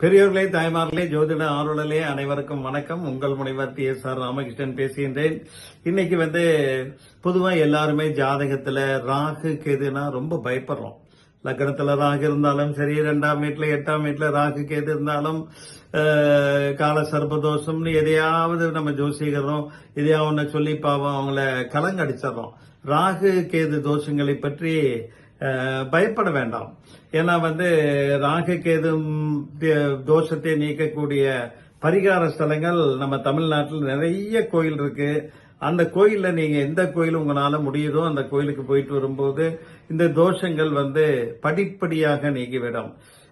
பெரியோர்களே தாய்மார்களே ஜோதிட ஆர்வலர்களே அனைவருக்கும் வணக்கம். உங்கள் முனைவர் டி. எஸ். ஆர். ராமகிருஷ்ணன் பேசுகின்றேன். இன்னைக்கு வந்து பொதுவா எல்லாருமே ஜாதகத்துல ராகு கேதுனா ரொம்ப பயப்படுறோம். லக்னத்துல ராகு இருந்தாலும் சரி ரெண்டாம் வீட்டுல எட்டாம் வீட்டுல ராகு கேது இருந்தாலும் கால சர்பதோஷம்னு எதையாவது நம்ம ஜோசிக்கிறோம் எதையாவது ஒண்ணு சொல்லி பாவம் அவங்கள கலங்கடிச்சிடறோம். ராகு கேது தோஷங்களை பற்றி பயப்பட வேண்டாம். ஏன்னா வந்து ராகு கேதும் தோஷத்தை நீக்கக்கூடிய பரிகார ஸ்தலங்கள் நம்ம தமிழ்நாட்டில் நிறைய கோயில் இருக்கு. அந்த கோயிலில் நீங்கள் எந்த கோயில் உங்களால் முடியுதோ அந்த கோயிலுக்கு போயிட்டு வரும்போது இந்த தோஷங்கள் வந்து படிப்படியாக நீங்கிவிடும்.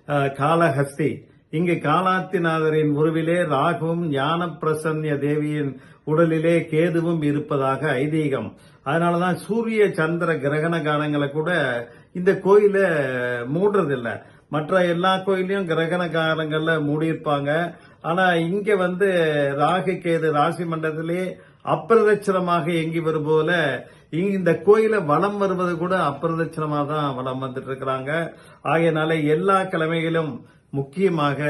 காலஹஸ்தி காளஹஸ்தி. இங்கு காலாத்திநாதரின் உருவிலே ராகுவும் ஞான பிரசன்ய தேவியின் உடலிலே கேதுவும் இருப்பதாக ஐதீகம். அதனாலதான் சூரிய சந்திர கிரகண காலங்களை கூட இந்த கோயில மூடுறதில்ல. மற்ற எல்லா கோயிலையும் கிரகண காலங்கள்ல மூடியிருப்பாங்க. ஆனா இங்க வந்து ராகு கேது ராசி மண்டலத்திலே அப்பிரதட்சணமாக இயங்கி வரும் இந்த கோயில வலம் வருவது கூட அப்பிரதட்சணமா தான் வலம் வந்துட்டு இருக்கிறாங்க. ஆகையினால எல்லா கிழமைகளும் முக்கியமாக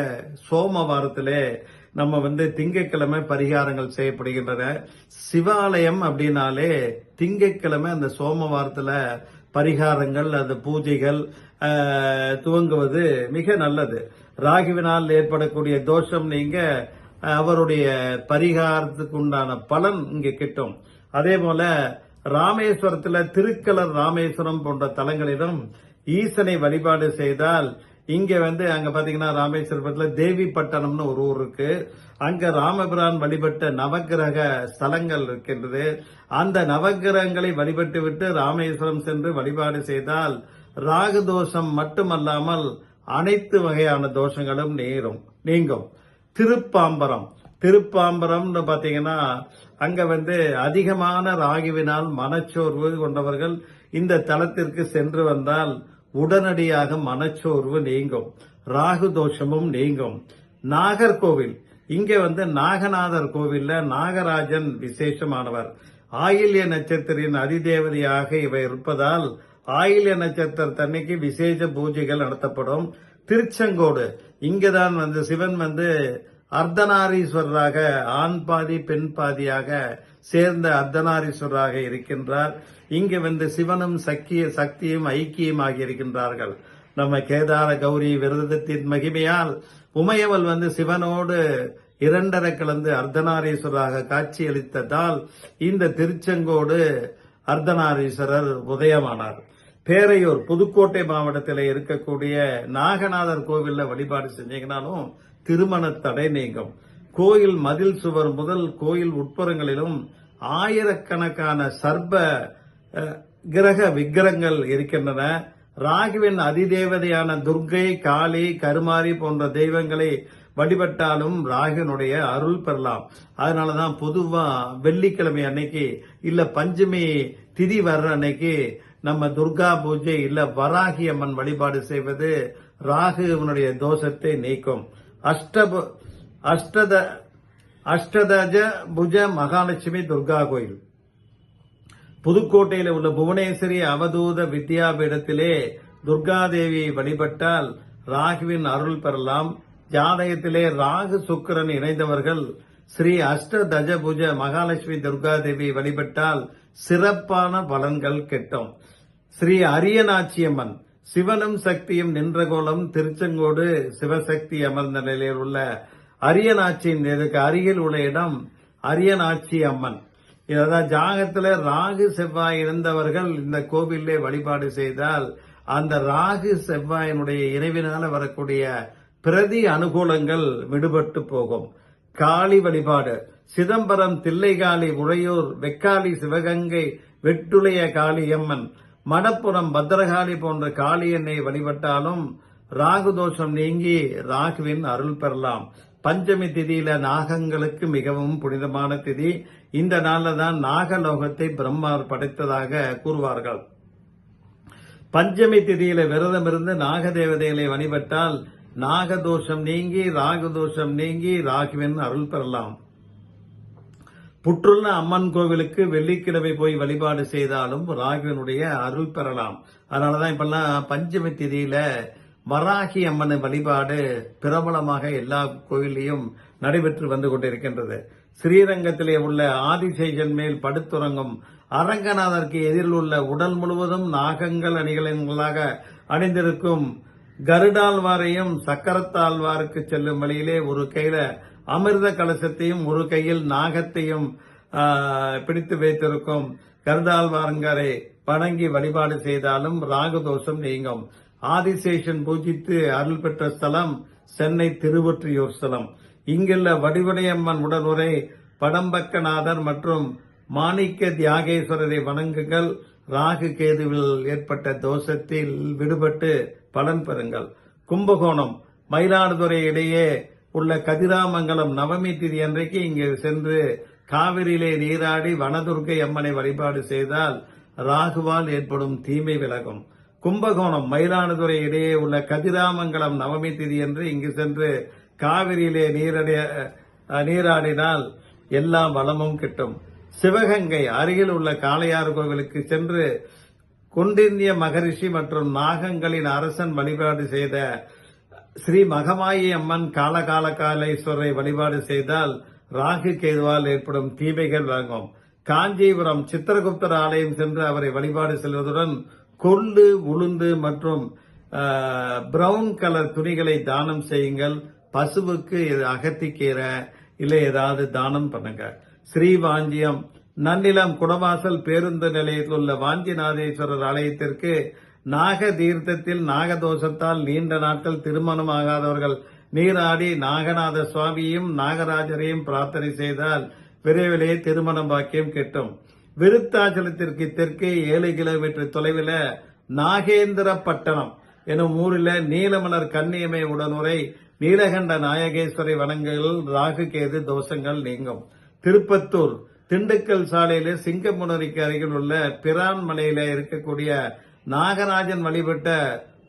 சோமவாரத்திலே நம்ம வந்து திங்கட்கிழமை பரிகாரங்கள் செய்யப்படுகின்றன. சிவாலயம் அப்படின்னாலே திங்கட்கிழமை அந்த சோமவாரத்தில் பரிகாரங்கள் அந்த பூஜைகள் துவங்குவது மிக நல்லது. ராகுவினால் ஏற்படக்கூடிய தோஷம் நீங்க அவருடைய பரிகாரத்துக்கு உண்டான பலன் இங்க கிட்டும். அதே போல ராமேஸ்வரத்துல திருக்கலர் ராமேஸ்வரம் போன்ற தலங்களிலும் ஈசனை வழிபாடு செய்தால் இங்க வந்து அங்க பாத்தீங்கன்னா ராமேஸ்வரத்துல தேவி பட்டணம்னு ஒரு ஊர் இருக்கு. அங்க ராமபிரான் வழிபட்ட நவக்கிரக ஸ்தலங்கள் இருக்கின்றது. அந்த நவக்கிரகங்களை வழிபட்டு விட்டு ராமேஸ்வரம் சென்று வழிபாடு செய்தால் ராகு தோஷம் மட்டுமல்லாமல் அனைத்து வகையான தோஷங்களும் நீரும். நீங்கும். திருப்பாம்பரம். திருப்பாம்பரம்னு பாத்தீங்கன்னா அங்க வந்து அதிகமான ராகுவினால் மனச்சோர்வு கொண்டவர்கள் இந்த தலத்திற்கு சென்று வந்தால் உடனடியாக மனச்சோர்வு நீங்கும் ராகு தோஷமும் நீங்கும். நாகர்கோவில் இங்க வந்து நாகநாதர் கோவில்ல நாகராஜன் விசேஷமானவர். ஆயில்ய நட்சத்திரின் அதிதேவதையாக இவை இருப்பதால் ஆயில்ய நட்சத்திரத்தன்னைக்கு விசேஷ பூஜைகள் நடத்தப்படும். திருச்செங்கோடு. இங்கதான் வந்து சிவன் வந்து அர்த்தநாரீஸ்வரராக ஆண் பாதி பெண் பாதியாக சேர்ந்த அர்த்தநாரீஸ்வரராக இருக்கின்றார். இங்கு வந்து சிவனும் சக்கிய சக்தியும் ஐக்கியமாகி இருக்கின்றார்கள். நம்ம கேதார கௌரி விரதத்தின் மகிமையால் உமையவள் வந்து சிவனோடு இரண்டரை கலந்து அர்த்தநாரீஸ்வரராக காட்சியளித்ததால் இந்த திருச்செங்கோடு அர்த்தநாரீஸ்வரர் உதயமானார். பேரையூர் புதுக்கோட்டை மாவட்டத்தில் இருக்கக்கூடிய நாகநாதர் கோவில்ல வழிபாடு செஞ்சீங்கன்னாலும் திருமண தடை நீங்கும். கோயில் மதில் சுவர் முதல் கோயில் உட்புறங்களிலும் ஆயிரக்கணக்கான சர்ப கிரக விக்கிரங்கள் இருக்கின்றன. ராகுவின் அதிதேவதையான துர்க்கை காளி கருமாரி போன்ற தெய்வங்களை வழிபட்டாலும் ராகுனுடைய அருள் பெறலாம். அதனாலதான் பொதுவா வெள்ளிக்கிழமை அன்னைக்கு இல்ல பஞ்சமி திதி வர்ற அன்னைக்கு நம்ம துர்கா பூஜை இல்ல வராகி அம்மன் வழிபாடு செய்வது ராகுவனுடைய தோஷத்தை நீக்கும். அஷ்டபு அஷ்டத அஷ்டதஜ புஜ மகாலட்சுமி துர்கா கோயில். புதுக்கோட்டையில் உள்ள புவனேஸ்வரி அவதூத வித்யாபீடத்திலே துர்காதேவியை வழிபட்டால் ராகுவின் அருள் பெறலாம். ஜாதகத்திலே ராகு சுக்கிரன் இணைந்தவர்கள் ஸ்ரீ அஷ்ட தஜபுஜ மகாலட்சுமி துர்காதேவியை வழிபட்டால் சிறப்பான பலன்கள் கிட்டும். ஸ்ரீ அரியநாச்சியம்மன் சிவனும் சக்தியும் நின்ற கோலம் திருச்செங்கோடு சிவசக்தி அமர்ந்த நிலையில் உள்ள அரியநாச்சியின் இதுக்கு அருகில் உள்ள இடம் அரியநாச்சி அம்மன். இதான் ஜாகத்துல ராகு செவ்வாய் இருந்தவர்கள் இந்த கோவிலே வழிபாடு செய்தால் அந்த ராகு செவ்வாயினுடைய இறைவினால வரக்கூடிய பிரதி அனுகூலங்கள் விடுபட்டு போகும். காளி வழிபாடு. சிதம்பரம் தில்லைகாளி உறையூர் வெக்காளி சிவகங்கை வெட்டுளைய காளியம்மன். மடப்புறம் பத்ரகாளி போன்ற காளியன்னை வழிபட்டாலும் ராகு தோஷம் நீங்கி ராகுவின் அருள் பெறலாம். பஞ்சமி திதியில நாகங்களுக்கு மிகவும் புனிதமான திதி. இந்த நாளில் தான் நாகலோகத்தை பிரம்மார் படைத்ததாக கூறுவார்கள். பஞ்சமி திதியில விரதம் இருந்து நாகதேவதைகளை வழிபட்டால் நாகதோஷம் நீங்கி ராகு தோஷம் நீங்கி ராகுவின் அருள் பெறலாம். புற்றுள்ள அம்மன் கோவிலுக்கு வெள்ளிக்கிழமை போய் வழிபாடு செய்தாலும் ராகுவினுடைய அருள் பெறலாம். அதனாலதான் இப்பெல்லாம் பஞ்சமி திதியில வராகி அம்மன் வழிபாடு பிரபலமாக எல்லா கோயிலையும் நடைபெற்று வந்து கொண்டிருக்கின்றது. ஸ்ரீரங்கத்திலே உள்ள ஆதிசேஷன் மேல் படுத்துறங்கும் அரங்கநாதருக்கு எதிரில் உள்ள உடல் முழுவதும் நாகங்கள் அணிகலன்களாக அணிந்திருக்கும் கருடாழ்வாரையும் சக்கரத்தாழ்வாருக்கு செல்லும் வழியிலே ஒரு கையில அமிர்த கலசத்தையும் ஒரு கையில் நாகத்தையும் பிடித்து வைத்திருக்கும் கருதாழ்வாரங்கரை வணங்கி வழிபாடு செய்தாலும் ராகதோஷம் நீங்கும். ஆதிசேஷன் பூஜித்து அருள் பெற்ற ஸ்தலம் சென்னை திருவொற்றியூர் ஸ்தலம். இங்குள்ள வடிவடையம்மன் உடனுரை படம்பக்கநாதர் மற்றும் மாணிக்க தியாகேஸ்வரரை வணங்குங்கள். ராகு கேதுவில் ஏற்பட்ட தோஷத்தில் விடுபட்டு பலன் பெறுங்கள். கும்பகோணம் மயிலாடுதுறை இடையே உள்ள கதிராமங்கலம் நவமி திதி அன்றைக்கு இங்கு சென்று காவிரியிலே நீராடி வனதுர்க்கை அம்மனை வழிபாடு செய்தால் ராகுவால் ஏற்படும் தீமை விலகும். கும்பகோணம் மயிலாடுதுறை இடையே உள்ள கதிராமங்கலம் நவமி திதி என்று இங்கு சென்று காவிரியிலே நீரடைய நீராடினால் எல்லா வளமும் கிட்டும். சிவகங்கை அருகில் உள்ள காளையார் கோவிலுக்கு சென்று குண்டிந்திய மகரிஷி மற்றும் நாகங்களின் அரசன் வழிபாடு செய்த ஸ்ரீ மகமாயி அம்மன் காலகால காலேஸ்வரரை வழிபாடு செய்தால் ராகு கேதுவால் ஏற்படும் தீமைகள் வழங்கும் காஞ்சிபுரம் சித்திரகுப்தர் ஆலயம் சென்று அவரை வழிபாடு செல்வதுடன் கொள்ளு உளுந்து மற்றும் பிரவுன் கலர் துணிகளை தானம் செய்யுங்கள். பசுவுக்கு அகத்திக்கீரை இல்லை ஏதாவது தானம் பண்ணுங்க. ஸ்ரீவாஞ்சியம் நன்னிலம் குடவாசல் பேருந்து நிலையத்தில் உள்ள வாஞ்சிநாதேஸ்வரர் ஆலயத்திற்கு நாக தீர்த்தத்தில் நாகதோஷத்தால் நீண்ட நாட்கள் திருமணம் ஆகாதவர்கள் நீராடி நாகநாத சுவாமியும் நாகராஜரையும் பிரார்த்தனை செய்தால் விரைவிலே திருமண பாக்கியம் கிட்டும். விருத்தாச்சலத்திற்கு தெற்கே ஏழு கிலோமீட்டர் தொலைவில் நாகேந்திரப்பட்டணம் எனும் ஊரில் நீலமலர் கன்னியமை உடனுரை நீலகண்ட நாயகேஸ்வரி வணங்குகள் ராகு கேது தோஷங்கள் நீங்கும். திருப்பத்தூர் திண்டுக்கல் சாலையில சிங்கமுனரிக்கு அருகில் உள்ள பிரான் மலையில இருக்கக்கூடிய நாகராஜன் வழிபட்ட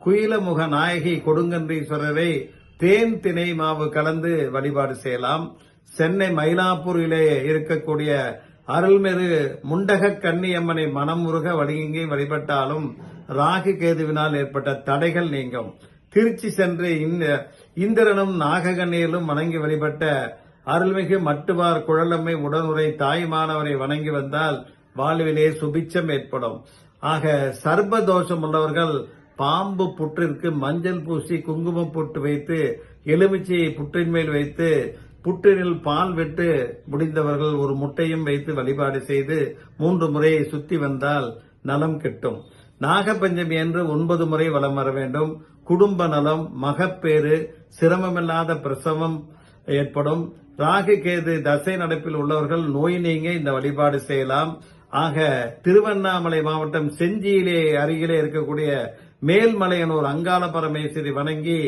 குயிலமுக நாயகி கொடுங்கன்றீஸ்வரரை தேன் திணை மாவு கலந்து வழிபாடு செய்யலாம். சென்னை மயிலாப்பூரிலே இருக்கக்கூடிய அருள்மிகு முண்டக கன்னியம்மனை மனமுருக வடிங்கி வழிபட்டாலும் ராகு கேதுவினால் ஏற்பட்ட தடைகள் நீங்கும். திருச்சி சென்று இந்த- இந்திரனும் நாககண்ணியிலும் வணங்கி வழிபட்ட அருள்மிகு மட்டுவார் குழலம்மை உடனுரை தாய்மானவரை வணங்கி வந்தால் வாழ்விலே சுபிச்சம் ஏற்படும். ஆக சர்ப தோஷம் உள்ளவர்கள் பாம்பு புற்றிற்கு மஞ்சள் பூசி குங்குமம் புட்டு வைத்து எலுமிச்சையை புற்றின் மேல் வைத்து புற்றினில் பால் விட்டு முடிந்தவர்கள் ஒரு முட்டையும் வைத்து வழிபாடு செய்து மூன்று முறையை சுத்தி வந்தால் நலம் கிட்டும். நாகப்பஞ்சமி என்று ஒன்பது முறை வலம் வர வேண்டும். குடும்ப நலம் மகப்பேறு சிரமமில்லாத பிரசவம் ஏற்படும். ராகு கேது தசை நடப்பில் உள்ளவர்கள் நோய் நீங்க இந்த வழிபாடு செய்யலாம். ஆக திருவண்ணாமலை மாவட்டம் செஞ்சியிலே அருகிலே இருக்கக்கூடிய மேல்மலையனூர் அங்காள பரமேஸ்வரி வணங்கி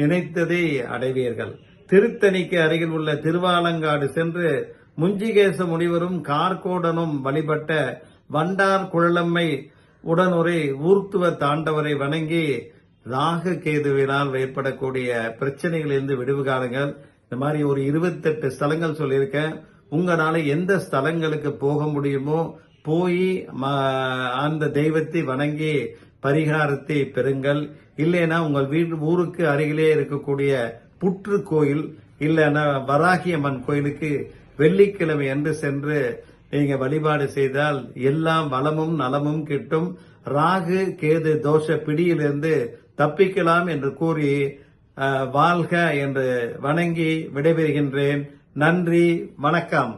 நினைத்ததை அடைவீர்கள். திருத்தணிக்கு அருகில் உள்ள திருவாலங்காடு சென்று முஞ்சிகேச முனிவரும் கார்கோடனும் வழிபட்ட வண்டார் குழலம்மை உடனுரை ஊர்த்துவ தாண்டவரை வணங்கி ராகு கேதுவினால் ஏற்படக்கூடிய பிரச்சனைகளிலிருந்து விடுவு காணுங்கள். இந்த மாதிரி ஒரு இருபத்தெட்டு ஸ்தலங்கள் சொல்லியிருக்கேன். உங்களால எந்த ஸ்தலங்களுக்கு போக முடியுமோ போய் அந்த தெய்வத்தை வணங்கி பரிகாரத்தை பெறுங்கள். இல்லைன்னா உங்கள் வீட்டு ஊருக்கு அருகிலே இருக்கக்கூடிய புற்று கோயில் இல்லைன்னா வராகி அம்மன் கோயிலுக்கு வெள்ளிக்கிழமை அன்று சென்று நீங்க வழிபாடு செய்தால் எல்லாம் வளமும் நலமும் கிட்டும். ராகு கேது தோஷ பிடியிலிருந்து தப்பிக்கலாம் என்று கூறி வாழ்க என்று வணங்கி விடைபெறுகின்றேன். நன்றி வணக்கம்.